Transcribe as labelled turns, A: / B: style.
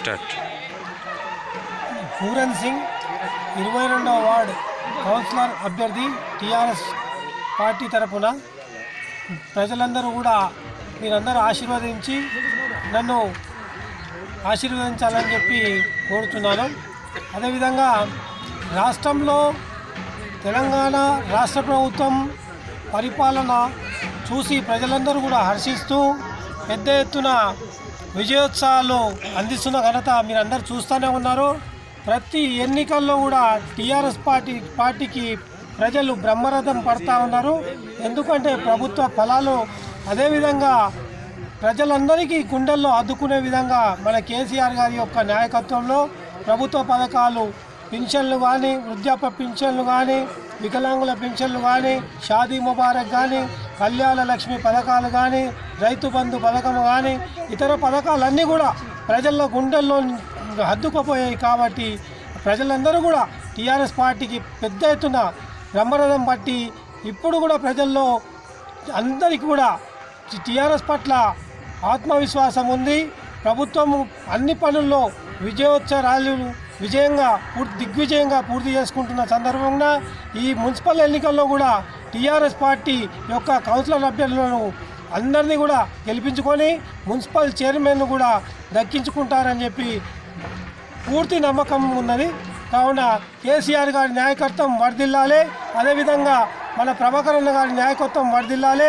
A: Start
B: Pooran Singh ఇరవై రెండవ ward councillor అభ్యర్థి టీఆర్ఎస్ పార్టీ తరపున. ప్రజలందరూ కూడా మీరందరూ ఆశీర్వదించి నన్ను ఆశీర్వదించాలని చెప్పి కోరుతున్నాను. అదేవిధంగా రాష్ట్రంలో తెలంగాణ రాష్ట్ర ప్రభుత్వం పరిపాలన చూసి ప్రజలందరూ కూడా హర్షిస్తూ పెద్ద ఎత్తున విజయోత్సవాలు అందిస్తున్న ఘనత మీరందరూ చూస్తూనే ఉన్నారు. ప్రతి ఎన్నికల్లో కూడా టీఆర్ఎస్ పార్టీ పార్టీకి ప్రజలు బ్రహ్మరథం పడతా ఉన్నారు. ఎందుకంటే ప్రభుత్వ ఫలాలు అదేవిధంగా ప్రజలందరికీ గుండెల్లో అద్దుకునే విధంగా మన కేసీఆర్ గారి యొక్క నాయకత్వంలో ప్రభుత్వ పథకాలు పింఛన్లు కానీ వృద్ధాప్య పింఛన్లు కానీ వికలాంగుల పింఛన్లు కానీ షాదీ ముబారక్ కానీ కళ్యాణ లక్ష్మి పథకాలు కానీ రైతు బంధు పథకం కానీ ఇతర పథకాలన్నీ కూడా ప్రజల గుండెల్లో హద్దుకుపోయాయి కాబట్టి ప్రజలందరూ కూడా టీఆర్ఎస్ పార్టీకి పెద్ద ఎత్తున బ్రహ్మరథం పట్టి ఇప్పుడు కూడా ప్రజల్లో అందరికీ కూడా టీఆర్ఎస్ పట్ల ఆత్మవిశ్వాసం ఉంది. ప్రభుత్వం అన్ని పనుల్లో విజయోత్సవ ర్యాలీలు విజయంగా పూర్తి దిగ్విజయంగా పూర్తి చేసుకుంటున్న సందర్భంగా ఈ మున్సిపల్ ఎన్నికల్లో కూడా టీఆర్ఎస్ పార్టీ యొక్క కౌన్సిలర్ అభ్యర్థులను అందరినీ కూడా గెలిపించుకొని మున్సిపల్ చైర్మన్ కూడా దక్కించుకుంటారని చెప్పి పూర్తి నమ్మకం ఉన్నది. కావున కేసీఆర్ గారి నాయకత్వం వర్ధిల్లాలి. అదేవిధంగా మన ప్రభాకరన్న గారి నాయకత్వం వర్ధిల్లాలి.